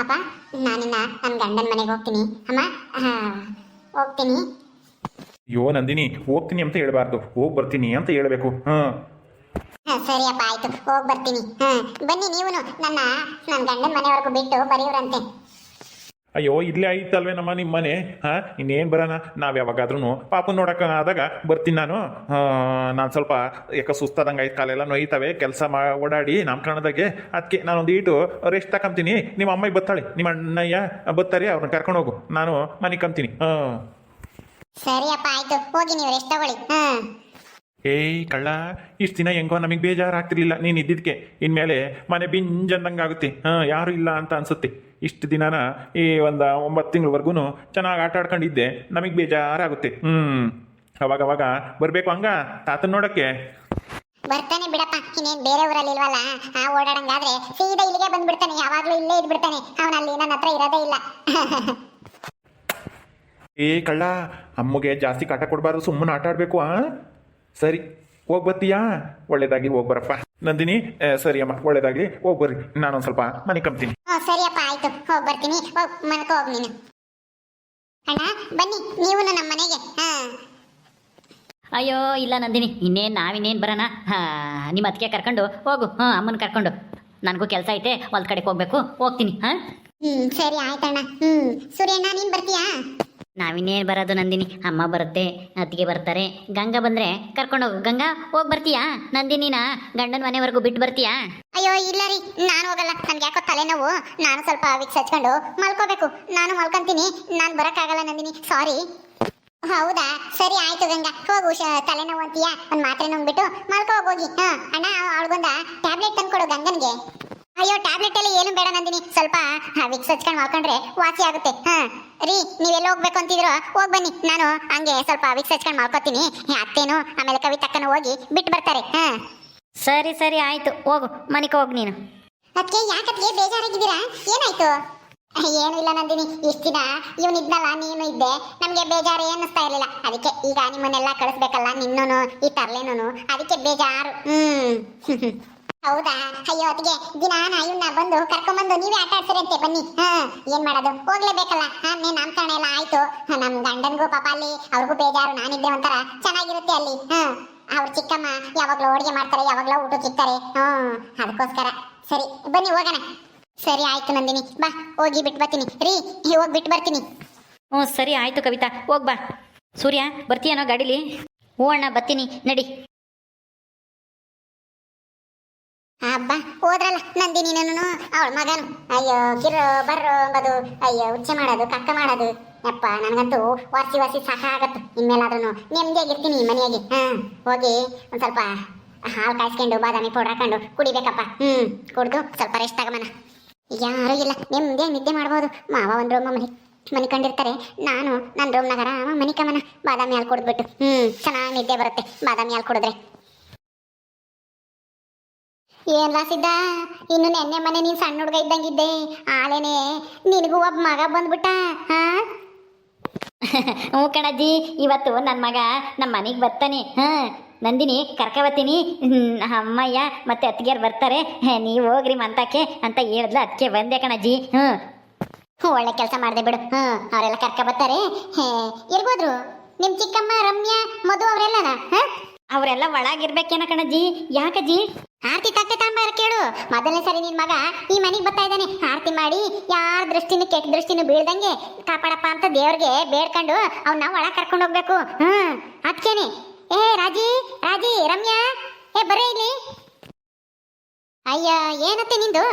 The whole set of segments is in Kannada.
ಅಪ್ಪ ನಾನಿನ್ನ ನನ್ನ ಗಂಡನ ಮನೆಗೆ ಹೋಗ್ತೀನಿ. ಅಮ್ಮ ಹೋಗ್ತೀನಿ. ಅಯ್ಯೋ ನಂದಿನಿ ಹೋಗ್ತೀನಿ ಅಂತ ಹೇಳ್ಬಾರ್ದು. ಹೋಗಿ ಬರ್ತೀನಿ ಅಂತ ಹೇಳ್ಬೇಕು. ಹಾಂ. ಸರಿ ಅಪ್ಪ ಆಯ್ತು. ಹೋಗಿ ಬರ್ತೀನಿ. ಹಾ ಬನ್ನಿ ನೀವು ನನ್ನ ನನ್ನ ಗಂಡನ ಮನೆವರೆಗೂ ಬಿಟ್ಟು ಬರೆಯುವ್ರಂತೆ. ಅಯ್ಯೋ ಇಲ್ಲೇ ಐತಲ್ವೇ ನಮ್ಮ ನಿಮ್ಮ ಮನೆ? ಹಾಂ ಇನ್ನೇನು ಬರೋಣ? ನಾವು ಯಾವಾಗಾದ್ರೂ ಪಾಪ ನೋಡೋಕೆ ಆದಾಗ ಬರ್ತೀನಿ ನಾನು. ನಾನು ಸ್ವಲ್ಪ ಯಾಕೆ ಸುಸ್ತಾದಂಗೆ ಆಯ್ತು ಕಾಲೆಲ್ಲ ನೋಯ್ತವೆ ಕೆಲಸ ಮಾ ಓಡಾಡಿ ನಾಮಕರಣದಾಗೆ. ಅದಕ್ಕೆ ನಾನೊಂದು ಈಟು ರೆಸ್ಟ್ ತಗೊಂತೀನಿ ನಿಮ್ಮ ಅಮ್ಮಗೆ ಬತ್ತಾಳೆ ನಿಮ್ಮ ಅಣ್ಣಯ್ಯ ಬತ್ತಾರೆ ಅವ್ರನ್ನ ಕರ್ಕೊಂಡು ಹೋಗು. ನಾನು ಮನೆ ಕಂತೀನಿ. ಹಾಂ. ಸರಿಯಪ್ಪ ಆಯ್ತು. ಹೋಗಿ ನೀವು ರೆಸ್ಟ್ ತಗೊಳ್ಳಿ. ಹಾ. ಏಯ್ ಕಳ್ಳ ಇಷ್ಟು ದಿನ ಹೆಂಗೋ ನಮಗೆ ಬೇಜಾರಾಗ್ತಿರ್ಲಿಲ್ಲ ನೀನು ಇದ್ದಿದ್ದಕ್ಕೆ ಇನ್ಮೇಲೆ ಮನೆ ಬಿಂಜಂದಂಗೆ ಆಗುತ್ತೆ ಹಾಂ ಯಾರು ಇಲ್ಲ ಅಂತ ಅನ್ಸುತ್ತೆ. ಇಷ್ಟು ದಿನನ ಈ ಒಂದು ಒಂಬತ್ತು ತಿಂಗಳವರೆಗೂ ಚೆನ್ನಾಗಿ ಆಟ ಆಡ್ಕೊಂಡಿದ್ದೆ. ನಮಗೆ ಬೇಜಾರಾಗುತ್ತೆ. ಹ್ಞೂ ಅವಾಗ ಅವಾಗ ಬರಬೇಕು ಹಂಗ? ತಾತನ ನೋಡೋಕ್ಕೆ? ಬರ್ತಾನೆ ಬಿಡಪ್ಪ. ಇನ್ನೇನು ಬೇರೆ ಊರಲ್ಲಿ ಇಲ್ವಲ್ಲ ಆ ಓಡಾಡಂಗಾದ್ರೆ ಸೀದಾ ಇಲ್ಲಿಗೆ ಬಂದ್ಬಿಡ್ತಾನೆ. ಯಾವಾಗಲೂ ಇಲ್ಲೇ ಇದ್ಬಿಡ್ತಾನೆ. ಅವನಲ್ಲಿ ನನ್ನ ಹತ್ರ ಇರೋದೇ ಇಲ್ಲ. ಏ ಕಳ್ಳ ಅಮ್ಮಗೆ ಜಾಸ್ತಿ ಕಾಟ ಕೊಡಬಾರ್ದು. ಸುಮ್ಮನೆ ಆಟ ಆಡಬೇಕು ಆ? ಸರಿ ಹೋಗಿ ಬರ್ತೀಯಾ? ಒಳ್ಳೇದಾಗಿ ಹೋಗ್ಬರಪ್ಪ ನಂದಿನಿ ಸರಿ ಅಮ್ಮ ಒಳ್ಳೇದಾಗಿ ಹೋಗ್ಬರ್ರಿ ನಾನೊಂದು ಸ್ವಲ್ಪ ಮನೆ ಕಂಬ್ತೀನಿ ಸರಿಯಪ್ಪ. ಆಯ್ತು, ಹೋಗಿ ಬರ್ತೀನಿ. ಹೋಗ್ ಮನ್ಕೋ ಹೋಗ್ ನೀನು. ಅಣ್ಣ, ಬನ್ನಿ, ನೀವು ನಮ್ಮ ಮನೆಗೆ. ಹಾ. ಅಯ್ಯೋ, ಇಲ್ಲ ನಂದಿನಿ, ಇನ್ನೇನ್ ನಾವಿನ್ನೇನ್ ಬರೋಣ? ಹಾ ನಿಮ್ಮ ಅದಕ್ಕೆ ಕರ್ಕೊಂಡು ಹೋಗು. ಹಾಂ, ಅಮ್ಮನ ಕರ್ಕೊಂಡು. ನನಗೂ ಕೆಲಸ ಐತೆ, ಹೊಲ್ದ ಕಡೆಗೆ ಹೋಗ್ಬೇಕು. ಹೋಗ್ತೀನಿ, ಹಾಂ? ಹ್ಮ್ ಸರಿ ಆಯ್ತಣ್ಣ. ಹ್ಮ್ ಸೂರ್ಯಣ್ಣ ನೀನ್ ಬರ್ತೀಯಾ? ನಾವಿನ್ನೇನು ಬರೋದು ನಂದಿನಿ? ಅಮ್ಮ ಬರುತ್ತೆ ಅತ್ತಿಗೆ ಬರ್ತಾರೆ. ಗಂಗಾ ಬಂದರೆ ಕರ್ಕೊಂಡೋಗು ಗಂಗಾ ಹೋಗಿ ಬರ್ತೀಯಾ? ನಂದಿನಿನ ಗಂಡನ ಮನೆವರೆಗೂ ಬಿಟ್ಟು ಬರ್ತೀಯಾ? ಅಯ್ಯೋ ಇಲ್ಲ ರೀ. ನಾನು ಹೋಗಲ್ಲ. ನನ್ಗೆ ಯಾಕೋ ತಲೆನೋವು. ನಾನು ಸ್ವಲ್ಪ ವಿಕ್ಸ್ ಹಚ್ಕೊಂಡು ಮಲ್ಕೋಬೇಕು. ನಾನು ಮಲ್ಕೊಂತೀನಿ. ನಾನು ಬರಕ್ಕಾಗಲ್ಲ ನಂದಿನಿ. ಸಾರಿ ಹೌದಾ? ಸರಿ ಆಯ್ತು ಗಂಗಾ. ಹೋಗು ಶ- ತಲೆನೋವು ಅಂತೀಯಾ? ಒಂದ್ ಮಾತ್ರೆ ನೋಡ್ಬಿಟ್ಟು ಮಲ್ಕೋ ಹೋಗಿ. ಹಾ ಅಣ್ಣ ಅವಳಿಗೊಂದ ಟ್ಯಾಬ್ಲೆಟ್ ತಂದ್ಕೊಡು ಗಂಗನ್ಗೆ. ಅಯ್ಯೋ ಟ್ಯಾಬ್ಲೆಟ್ ಅಲ್ಲಿ ಏನು ಬೇಡ ನಂದಿನಿ. ಸ್ವಲ್ಪ ವಿಕ್ಸ್ ಹಚ್ಕೊಂಡು ಮಾಡ್ಕೊಂಡ್ರೆ ವಾಸಿ ಆಗುತ್ತೆ. ಹಾ ರೀ ನೀವೆಲ್ಲ ಹೋಗ್ಬೇಕು ಅಂತಿದ್ರು ಹೋಗ್ ಬನ್ನಿ. ನಾನು ಹಂಗೆ ಸ್ವಲ್ಪ ವಿಕ್ಸ್ ಹಚ್ಕೊಂಡು ಮಾಡ್ಕೊತೀನಿ ಅತ್ತೇನು ಆಮೇಲೆ ಕವಿತಕ್ಕನ ಹೋಗಿ ಬಿಟ್ಟು ಬರ್ತಾರೆ. ಹಾ. ಸರಿ ಸರಿ ಆಯ್ತು. ಹೋಗು ಮನೆಗೆ ಹೋಗ್ ನೀನು. ಅದಕ್ಕೆ ಯಾಕತ್ಗೆ ಬೇಜಾರಾಗಿದ್ದೀರಾ? ಏನಾಯ್ತು? ಏನು ಇಲ್ಲ ನಂದಿನಿ. ಇಷ್ಟು ದಿನ ಇವನಿದ್ನಲ್ಲ ನೀನು ಇದ್ದೆ. ನಮ್ಗೆ ಬೇಜಾರು ಏನಿಸ್ತಾ ಇರಲಿಲ್ಲ. ಅದಕ್ಕೆ ಈಗ ನಿಮ್ಮನ್ನೆಲ್ಲ ಕಳಿಸ್ಬೇಕಲ್ಲ ನಿನ್ನೂನು ಈ ತರಲೇನೂ ಅದಕ್ಕೆ ಬೇಜಾರು. ಹ್ಮ್. ಹೌದಾ? ಅಯ್ಯೋ ಅದಕ್ಕೆ ದಿನ ನಾ ಇವನ್ನ ಬಂದು ನೀವೇ ಆಟ ಆಡ್ಸಿರಂತೆ, ಬನ್ನಿ. ಹಾ, ಏನ್ ಮಾಡೋದು? ಹೋಗ್ಲೇಬೇಕಲ್ಲ. ನೇ ನಾಮಕರಣ ಎಲ್ಲ ಆಯ್ತು. ನಮ್ ಗಂಡನ್ಗೂ ಪಾಪ ಅಲ್ಲಿ, ಅವ್ರಿಗೂ ಬೇಜಾರು, ನಾನಿದ್ದೆ ಒಂಥರ ಚೆನ್ನಾಗಿರುತ್ತೆ ಅಲ್ಲಿ. ಹಾ, ಅವ್ರ ಚಿಕ್ಕಮ್ಮ ಯಾವಾಗ್ಲೂ ಅಡುಗೆ ಮಾಡ್ತಾರೆ, ಯಾವಾಗ್ಲೂ ಊಟ ಸಿಗ್ತಾರೆ ಹ್ಮ್ ಅದಕ್ಕೋಸ್ಕರ. ಸರಿ, ಬನ್ನಿ, ಹೋಗೋಣ. ಸರಿ, ಆಯ್ತು ನಂದಿನಿ. ಬಾ, ಹೋಗಿ ಬಿಟ್ಟು ಬರ್ತೀನಿ. ರೀ ಹೋಗಿ ಬಿಟ್ಟು ಬರ್ತೀನಿ. ಹ್ಞೂ, ಸರಿ, ಆಯ್ತು ಕವಿತಾ. ಹೋಗ್ ಬಾ. ಸೂರ್ಯ, ಬರ್ತೀಯನೋ ಗಾಡೀಲಿ? ಹ್ಞೂ ಅಣ್ಣ, ಬರ್ತೀನಿ. ನಡಿ. ಹಬ್ಬ ಹೋದ್ರಲ್ಲ ನಂದಿನಿ ನಾನು ಅವಳ ಮಗನು. ಅಯ್ಯೋ ಕಿರು ಬರ್ರು ಅಂಬದು. ಅಯ್ಯೋ ಉಚ್ಚೆ ಮಾಡೋದು, ಕಕ್ಕ ಮಾಡೋದು. ಯಪ್ಪ, ನನಗಂತೂ ವಾಸಿ ವಾಸಿ ಸಾಕಾಗತ್ತು ಇನ್ಮೇಲಾದ್ರೂ ನೆಮ್ಮದಿಯಾಗಿರ್ತೀನಿ ಮನೆಯಾಗಿ. ಹಾಂ, ಹೋಗಿ ಒಂದ್ ಸ್ವಲ್ಪ ಹಾಲು ಕಾಯಿಸ್ಕೊಂಡು, ಬಾದಾಮಿ ಪೌಡರ್ ಹಾಕೊಂಡು ಕುಡಿಬೇಕಪ್ಪ. ಹ್ಮ್, ಕುಡಿದು ಸ್ವಲ್ಪ ರೆಸ್ಟ್ ಆಗಮನ ಯಾರು ಇಲ್ಲ, ನೆಮ್ಮದಿಯಾಗಿ ನಿದ್ದೆ ಮಾಡ್ಬೋದು. ಮಾವ ಒಂದು ರೂಮ್ ಮನೆ ಮನೆ ಕಂಡಿರ್ತಾರೆ ನಾನು ನನ್ನ ರೂಮ್ನಾಗ ಆರಾಮ ಮನೆ. ಕಮನ ಬಾದಾಮಿ ಹಾಲು ಕುಡಿದ್ಬಿಟ್ಟು. ಹ್ಮ್, ಚೆನ್ನಾಗಿ ನಿದ್ದೆ ಬರುತ್ತೆ. ಬಾದಾಮಿ ಹಾಲು ಕುಡಿದ್ರೆ. ಏನ್ ಲಾಸಿದ್ದ ಇನ್ನು ನೆನ್ನೆ ಮನೆ ನೀನ್ ಸಣ್ಣ ಹುಡುಗ ಇದ್ದಂಗಿದ್ದೆ. ಆಲೇನೆ ನಿನಗೂ ಒಬ್ಬ ಮಗ ಬಂದ್ಬಿಟ್ಟ ಹಾ? ಹ್ಞೂ ಕಣಜ್ಜಿ ಇವತ್ತು ನನ್ನ ಮಗ ನಮ್ಮ ಮನೆಗೆ ಬರ್ತಾನೆ ಹಾಂ? ನಂದಿನಿ ಕರ್ಕೊಬತ್ತೀನಿ ಅಮ್ಮಯ್ಯ ಮತ್ತೆ ಅತ್ತಿಗೆಯರು ಬರ್ತಾರೆ. ನೀವು ಹೋಗ್ರಿ ಮಂತಕ್ಕೆ ಅಂತ ಹೇಳಿದ್ಲ ಅದಕ್ಕೆ ಬಂದೆ ಕಣಜ್ಜಿ ಹ್ಞೂ ಹ್ಞೂ ಒಳ್ಳೆ ಕೆಲಸ ಮಾಡಿದೆ ಬಿಡು ಹ್ಞೂ ಅವರೆಲ್ಲ ಕರ್ಕ ಬರ್ತಾರೆ. ಹೇ ಇರ್ಬೋದ್ರು ನಿಮ್ಮ ಚಿಕ್ಕಮ್ಮ ರಮ್ಯಾ ಮಧು ಅವರೆಲ್ಲನಾ ಹಾ? ಅವರೆಲ್ಲ ಒಳಗಿರ್ಬೇಕೇನ ಕಣಜ್ಜಿ? ಯಾಕಜ್ಜಿ? ಆರ್ತಿ ತಟ್ಟೆ ತಾಂಬಾರ ಕೇಳು. ಮೊದಲನೇ ಸರಿ ನಿನ್ ಮಗ ಈ ಮನೆಗೆ ಬರ್ತಾ ಇದ್ದಾನೆ. ಆರ್ತಿ ಮಾಡಿ ಯಾರ ದೃಷ್ಟಿನೂ ಕೆಟ್ಟ ದೃಷ್ಟಿನೂ ಬೀಳ್ದಂಗೆ ಕಾಪಾಡಪ್ಪ ಅಂತ ದೇವ್ರಿಗೆ ಬೇಡ್ಕೊಂಡು ಅವ್ನ ಒಳಗೆ ಕರ್ಕೊಂಡು ಹೋಗ್ಬೇಕು. ಹ್ಮ್. ಅದಕ್ಕೇನೆ ಏ, ರಾಜಿ ರಾಜಿ, ರಮ್ಯಾ. ಏ ಬರೇ ಇಲ್ಲಿ. ಅಯ್ಯ, ಏನತ್ತೆ ನಿಂದು?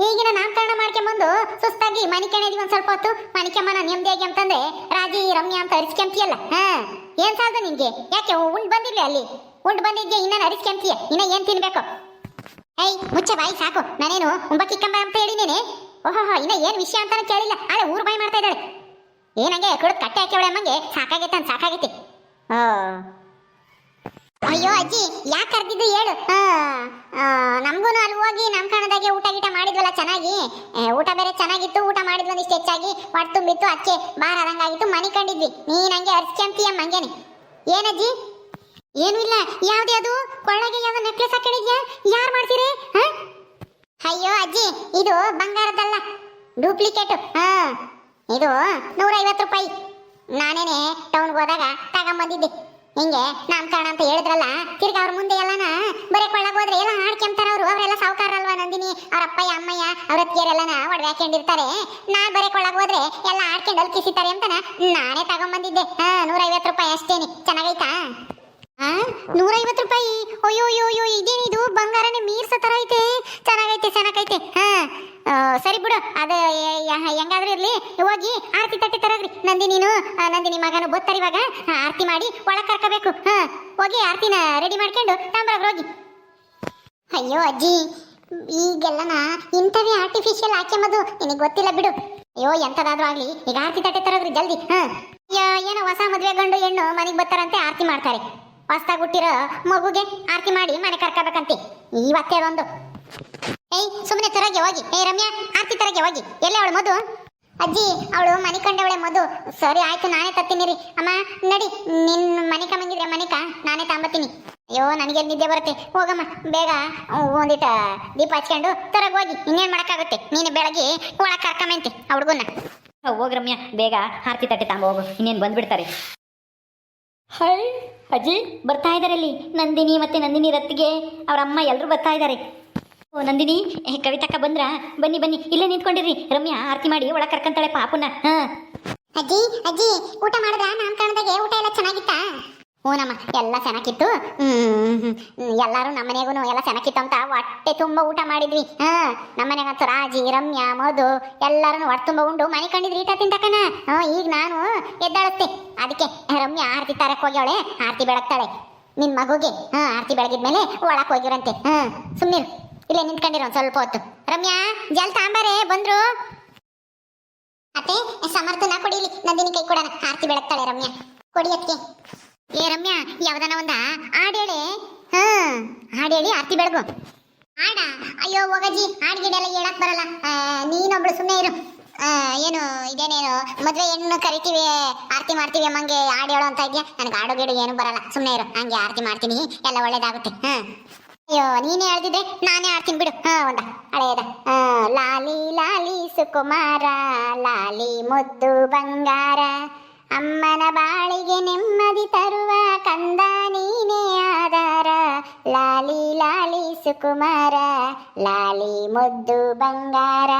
ಈಗಿನ ನಾಮಕರಣ ಮಾಡ್ಕೊಂಬಂದು ಸುಸ್ತಾಗಿ ಮನೆ ಕೆಣದಿ ಒಂದ್ ಸ್ವಲ್ಪ ಹೊತ್ತು. ಮಣಿಕಮ್ಮನ ಕೆಮ್ಮನ ನೆಮ್ಮದಿಯಾಗಿ ಅಂತಂದ್ರೆ ರಾಜಿ, ರಮ್ಯಾ ಅಂತ ಅರಿಸ್ಕೊಂತೀಯಲ್ಲ ಹಾ, ಏನ್ ಸಾಲ್ದು ನಿನ್ಗೆ? ಯಾಕೆ, ಉಂಡ್ ಬಂದಿಲ್ಲ ಅಲ್ಲಿ? ಉಂಡ್ ಬಂದಿದ್ಯಾ ಇನ್ನ ಅರಿಸ್ಕೊಂತೀಯ ಇನ್ನ ಏನ್ ತಿನ್ಬೇಕು? ಏಯ್, ಮುಚ್ಚ ಬಾಯಿ, ಸಾಕು. ನಾನೇನು ಉಂಬಕ್ಕಿಕ್ಕಂಬ ಅಂತ ಹೇಳಿನೇನೆ ಓಹೋ ಇನ್ನ ಏನ್ ವಿಷಯ ಅಂತಾನೆ ಕೇಳಿಲ್ಲ. ಆದ್ರೆ ಊರು ಬಾಯಿ ಮಾಡ್ತಾ ಇದ್ದಾಳೆ. ಏನಂಗೆ ಕುಡಿದ್ ಕಟ್ಟೆ ಹಾಕಿ ಸಾಕಾಗೈತೆ ಅಂತ ಸಾಕಾಗೈತೆ. ಓ. ಅಯ್ಯೋ ಅಜ್ಜಿ, ಯಾಕೆ ಕರ್ದಿದ್ದು ಹೇಳು? ನಮಗೂ ಅಲ್ಲಿ ಹೋಗಿ ನಮ್ಮ ಕಣದಾಗೆ ಊಟ ಗೀಟ ಮಾಡಿದ್ವಲ್ಲ ಚೆನ್ನಾಗಿ? ಊಟ ಬೇರೆ ಚೆನ್ನಾಗಿತ್ತು, ಊಟ ಮಾಡಿದ್ವಿ ಒಂದಿಷ್ಟು ಹೆಚ್ಚಾಗಿ. ಹೊಟ್ಟೆ ತುಂಬಿತ್ತು ಅದಕ್ಕೆ ಬಾರ ಆದಂಗಾಗಿತ್ತು ಮನೆ ಕಂಡಿದ್ವಿ. ನೀ ಹಂಗೆ ಅರ್ಸ್ಕೊಂತೀಯ ಹಂಗೇನೆ. ಏನಜ್ಜಿ ಏನು ಇಲ್ಲ. ಯಾವ್ದು ಅದು ಕೊಳ್ಳಗೆ ಯಾವ್ದು ನೆಕ್ಲೆಸ್ ಹಾಕೊಂಡಿದ್ಯಾ? ಯಾರು ಮಾಡ್ತೀರಿ? ಅಯ್ಯೋ ಅಜ್ಜಿ, ಇದು ಬಂಗಾರದಲ್ಲ ಡೂಪ್ಲಿಕೇಟ್ ಹಾಂ ಇದು ನೂರೈವತ್ತು ರೂಪಾಯಿ. ನಾನೇನೆ ಟೌನ್ಗೆ ಹೋದಾಗ ತಗೊಂಬಂದಿದ್ದೆ. ಹಿಂಗೆ ನಾಮಕರಣ ಅಂತ ಹೇಳಿದ್ರಲ್ಲ, ತಿರ್ಗಿ ಅವ್ರ ಮುಂದೆ ಎಲ್ಲಾನ ಬರೀ ಕೊಳ್ಳಕ್ ಹೋದ್ರೆ ಎಲ್ಲ ಹಾಡ್ಕೊಂತಾರ ಅವರು, ಅವರೆಲ್ಲ ಸಾವುಕಾರ ಅಲ್ವಾ ನಂದಿನಿ? ಅವ್ರ ಅಪ್ಪಯ್ಯ, ಅಮ್ಮಯ್ಯ, ಅವ್ರ ಅತ್ತಿಗೆರೆಲ್ಲನ ಒಡವೆ ಹಾಕೊಂಡಿರ್ತಾರೆ ನಾನ್ ಬರೀ ಕೊಳ್ಳಕ್ ಹೋದ್ರೆ ಎಲ್ಲ ಹಾಡ್ಕೊಂಡು ಅಲ್ಲಿ ಕಿಸಿತಾರೆ ಅಂತನ ನಾನೇ ತಗೊಂಬಂದಿದ್ದೆ. ಹಾ ನೂರ ಐವತ್ತು ರೂಪಾಯಿ ಅಷ್ಟೇನಿ. ಚೆನ್ನಾಗೈತಾ? ಆ, ನೂರೈವತ್ತು ರೂಪಾಯಿ? ಅಯ್ಯೋ ಅಯ್ಯೋ ಅಯ್ಯೋ, ಇದೇನಿದು? ಬಂಗಾರನೇ ಮೀರ್ಸೋ ತರ ಐತೆ. ಚೆನ್ನಾಗೈತೆ ಚೆನ್ನಾಗೈತೆ. ಹಾ. ಸರಿ ಬಿಡು. ಅದು ಹೆಂಗಾದ್ರೂ ಇರಲಿ. ಹೋಗಿ ಆರತಿ ತಟ್ಟಿ ತರಗ್ರಿ. ನಂದಿನಿನು ನೀನು ನಂದಿನಿ ಮಗನು ಗೊತ್ತಾರೆ ಇವಾಗ. ಆರತಿ ಮಾಡಿ ಒಳಗೆ ಕರ್ಕೋಬೇಕು. ಹಾಂ, ಹೋಗಿ ಆರತಿನ ರೆಡಿ ಮಾಡ್ಕೊಂಡು ತಾಂಬ್ರಾಗ ಹೋಗಿ. ಅಯ್ಯೋ ಅಜ್ಜಿ ಈಗೆಲ್ಲನ ಇಂಥವೇ ಆರ್ಟಿಫಿಷಿಯಲ್ ಹಾಕ್ಯಂಬದು. ನಿನಗೆ ಗೊತ್ತಿಲ್ಲ ಬಿಡು. ಅಯ್ಯೋ, ಎಂಥದಾದ್ರೂ ಆಗಲಿ. ಈಗ ಆರತಿ ತಟ್ಟೆ ತರಗ್ರಿ ಜಲ್ದಿ. ಹಾಂ. ಏನೋ ಹೊಸ ಮದುವೆ ಗಂಡು ಹೆಣ್ಣು ಮನೆಗೆ ಬರ್ತಾರಂತೆ ಆರತಿ ಮಾಡ್ತಾರೆ. ಹೊಸ್ದಾಗಿ ಹುಟ್ಟಿರೋ ಮಗುಗೆ ಆರತಿ ಮಾಡಿ ಮನೆ ಕರ್ಕೋಬೇಕಂತೆ. ಇವತ್ತೇ ಅದೊಂದು. ಏಯ್ ಸುಮ್ಮನೆ ತರಗೆ ಹೋಗಿ. ಏ ರಮ್ಯಾ ಆರ್ತಿ ತರಗೆ ಹೋಗಿ. ಎಲ್ಲೇ ಅವಳು ಮಧು? ಅಜ್ಜಿ ಅವಳು ಮನೆ ಕಂಡವಳೆ ಮಧು. ಸರಿ ಆಯ್ತು ನಾನೇ ತತ್ತೀನಿ ರೀ. ಅಮ್ಮ ನಡಿ. ನಿನ್ ಮನೆ ಮಂಗಿದ್ರೆ ಮನಿಕ? ನಾನೇ ತಾಂಬತ್ತೀನಿ ಅಯ್ಯೋ ನನಗೆ ನಿದ್ದೆ ಬರುತ್ತೆ? ಹೋಗಮ್ಮ. ಬೇಗ ಒಂದಿಟ ದೀಪ ಹಚ್ಕೊಂಡು ತರಗ ಹೋಗಿ. ಇನ್ನೇನ್ ಮಾಡೋಕ್ಕಾಗುತ್ತೆ? ನೀನು ಬೆಳಗ್ಗೆ ಒಳಗೆ ಕರ್ಕೊಂಬಂತೆ ಆ ಹುಡುಗನ್ನ. ಹೋಗಿ ರಮ್ಯಾ. ಬೇಗ ಆರ್ತಿ ತಟ್ಟೆ ತಾಂಬ ಹೋಗು. ಇನ್ನೇನು ಬಂದ್ಬಿಡ್ತಾರೆ. ಹೈ ಅಜ್ಜಿ ಬರ್ತಾ ಇದ್ದಾರೆ ಅಲ್ಲಿ. ನಂದಿನಿ ಮತ್ತೆ ನಂದಿನಿ ರತ್ತಿಗೆ ಅವರಮ್ಮ ಅಮ್ಮ ಎಲ್ಲರೂ ಬರ್ತಾ ಇದ್ದಾರೆ ಓ, ನಂದಿನಿ ಕವಿತಕ್ಕ ಬಂದ್ರ? ಬನ್ನಿ ಬನ್ನಿ, ಇಲ್ಲೇ ನಿಂತ್ಕೊಂಡಿರಿ ರಮ್ಯಾ, ಆರತಿ ಮಾಡಿ ಒಳ ಕರ್ಕಂತಾಳೆ ಪಾಪುನ ಹಾ. ಅಜ್ಜಿ ಅಜ್ಜಿ, ಊಟ ಮಾಡಿದ್ರ? ನಾಮಕರಣದಾಗೆ ಊಟ ಎಲ್ಲ ಚೆನ್ನಾಗಿತ್ತಾ? ನಮ್ಮ, ಎಲ್ಲ ಚೆನ್ನಾಗಿತ್ತು. ಎಲ್ಲರೂ ನಮ್ಮ ಮನೆಗೂ ಎಲ್ಲ ಚೆನ್ನಾಗಿತ್ತು ಅಂತ ಹೊಟ್ಟೆ ತುಂಬಾ ಊಟ ಮಾಡಿದ್ವಿ. ಹಾ, ನಮ್ಮ ಮನೆಗಂತ ರಾಜಿ, ರಮ್ಯಾ, ಮಧು ಎಲ್ಲರೂ ಹೊಟ್ಟೆ ತುಂಬಾ ಉಂಡು. ಮನೆ ಕಂಡಿದ್ರಿ ಈಟ ತಿಂತಕನ ಹಾ, ಈಗ ನಾನು ಎದ್ದಾಳುತ್ತೆ. ಅದಕ್ಕೆ ರಮ್ಯಾ ಆರತಿ ತಾರಕ್ ಹೋಗ್ಯಾಳೆ, ಆರತಿ ಬೆಳಗ್ತಾಳೆ. ನಿನ್ ಮಗುಗೆ, ಹಾ, ಆರತಿ ಬೆಳಗಿದ್ಮೇಲೆ ಒಳಕ್ ಹೋಗಿರಂತೆ ಹಾ ಸುಮ್ಮನೆ ಇಲ್ಲೇ ನಿಂತ್ಕೊಂಡಿರೋ ಒಂದ್ ಸ್ವಲ್ಪ ಹೊತ್ತು. ರಮ್ಯಾ, ಜಲ್ ತಾಂಬಾರೆ, ಬಂದ್ರು. ಅತ್ತೆ ಸಮರ್ಥನ ಕೊಡಿಲಿ ನಂದಿನಿ ಕೈ ಕೊಡೋಣ. ಆರತಿ ಬೆಳಗ್ತಾಳೆ ರಮ್ಯಾ. ಕೊಡಿ ಅತ್ಗೆ ಏ ರಮ್ಯಾ, ಯಾವ್ದನ ಒಂದ? ಹಾಡೇಳೆ ಹಾ ಹಾಡೇಳಿ ಆರತಿ ಬೆಳಗು. ಹಾಡ? ಅಯ್ಯೋ ಹೋಗಜ್ಜಿ ಹಾಡ್ಗಿಡೆಲ್ಲ ಹೇಳಕ್ ಬರಲ್ಲ. ನೀನೊಬ್ಳು ಸುಮ್ಮನೆ ಇರು. ಏನು, ಇದೇನೇನು, ಮದ್ವೆ ಹೆಣ್ಣು ಕರಿತೀವಿ, ಆರತಿ ಮಾಡ್ತೀವಿ ಅಮ್ಮಂಗೆ, ಹಾಡು ಹೇಳೋ ಅಂತ ಇದೆಯಾ? ನನಗೆ ಹಾಡು ಗಿಡ ಏನು ಬರಲ್ಲ. ಸುಮ್ಮನೆ ಇರು. ಹಂಗೆ ಆರತಿ ಮಾಡ್ತೀನಿ. ಎಲ್ಲ ಒಳ್ಳೇದಾಗುತ್ತೆ. ಹಾ. ಅಯ್ಯೋ, ನೀನೇ ಹೇಳ್ದಿದ್ರೆ ನಾನೇ ಆಡ್ತೀನಿ ಬಿಡು. ಹಾ, ಒಂದ. ಹಳೆಯದ. ಲಾಲಿ ಲಾಲಿ ಸುಕುಮಾರ, ಲಾಲಿ ಮುದ್ದು ಬಂಗಾರ. ಅಮ್ಮನ ಬಾಳಿಗೆ ನೆಮ್ಮದಿ ತರುವ ಕಂದ ನೀನೇ ಆಧಾರ. ಲಾಲಿ ಲಾಲಿ ಸುಕುಮಾರ, ಲಾಲಿ ಮುದ್ದು ಬಂಗಾರ.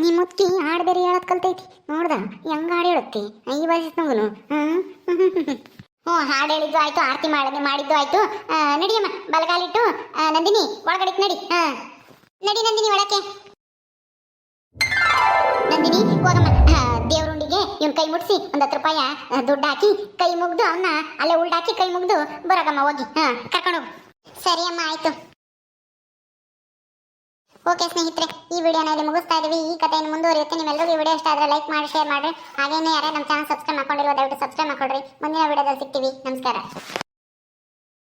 ನೀ ಮುತ್ಕಿ ಹಾಡು ಬೇರೆ ಕಲ್ತೈತಿ ನೋಡ್ದ? ಹೆಂಗ ಹಾಡು ಹೇಳುತ್ತೆ ಈ ವಯಸ್ಸಿನವನು. ಹ್ಮ್ ಹ್ಞೂ, ಹಾಡು ಹೇಳಿದ್ದು ಆಯ್ತು, ಆರತಿ ಮಾಡಿದ್ದು ಮಾಡಿದ್ದು ಆಯ್ತು. ನಡಿಯಮ್ಮ, ಬಲಗಾಲಿಟ್ಟು ನಂದಿನಿ, ಒಳಗಡೆ ನಡಿ. ಹಾ ನಡಿ ನಂದಿನಿ ಒಳಕ್ಕೆ. ನಂದಿನಿ, ಹೋಗಮ್ಮ. ದೇವರುಂಡಿಗೆ ಇವ್ನ ಕೈ ಮುಟ್ಸಿ, ಒಂದು ಹತ್ತು ರೂಪಾಯಿ ದುಡ್ಡು ಹಾಕಿ, ಕೈ ಮುಗ್ದು ಅವನ್ನ ಅಲ್ಲೇ ಉಲ್ಡಾಕಿ ಕೈ ಮುಗ್ದು ಬರೋಗಮ್ಮ, ಹೋಗಿ. ಹಾ, ಕರ್ಕೊಂಡು ಹೋಗು. ಸರಿ ಅಮ್ಮ, ಆಯ್ತು. ಓಕೆ ಸ್ನೇಹಿತರೆ, ಈ ವಿಡಿಯೋನ ಇಲ್ಲಿ ಮುಗಿಸ್ತಾ ಇದೀವಿ. ಈ ಕಥೆಯನ್ನು ಮುಂದುವರಿಯುತ್ತೆ. ನಿಮ್ಮೆಲ್ಲರಿಗೂ ವಿಡಿಯೋ ಇಷ್ಟ ಆದ್ರೆ ಲೈಕ್ ಮಾಡಿ ಶೇರ್ ಮಾಡಿ. ಹಾಗೇನೇ ಯಾರೇ ನಮ್ಮ ಚಾನಲ್ ಸಬ್ಸ್ಕ್ರೈಬ್ ಮಾಡ್ಕೊಂಡಿರೋ ದಯವಿಟ್ಟು ಸಬ್ಸ್ಕ್ರೈಬ್ ಮಾಡ್ಕೊಳ್ರಿ ಮುಂದಿನ ವಿಡಿಯೋದಲ್ಲಿ ಸಿಗ್ತೀವಿ. ನಮಸ್ಕಾರ.